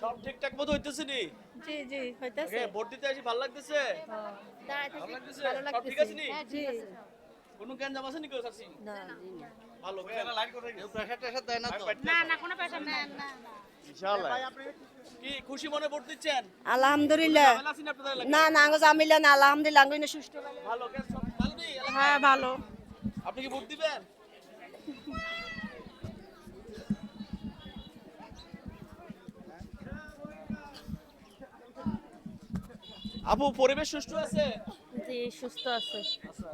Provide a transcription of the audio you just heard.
সব ঠিকঠাক মতো হইতেছে নি? জি জি হইতাছে। ভোট দিতে আসি ভালো লাগতেছে? ভালো লাগতেছে? ঠিক আছে নি? জ্ঞান জাম আছে। নি কেউ চাচ্ছি না ভালো লাইন করে প্রেশার টেশার দেয় না তো? না না কোনো পেশা না না ইনশাআল্লাহ। কি খুশি মনে ভোট দিচ্ছেন আলহামদুলিল্লাহ না না না আঙ্গো জামিলা না আলহামদুলিল্লাহ আঙ্গো সুষ্ঠু ভালো জ্ঞান সব ভালো নেই? এলাকায়? হ্যাঁ ভালো। আপনি কি ভোট দিবেন? আপু পরিবেশ সুস্থ আছে? জি সুস্থ আছে। আচ্ছা।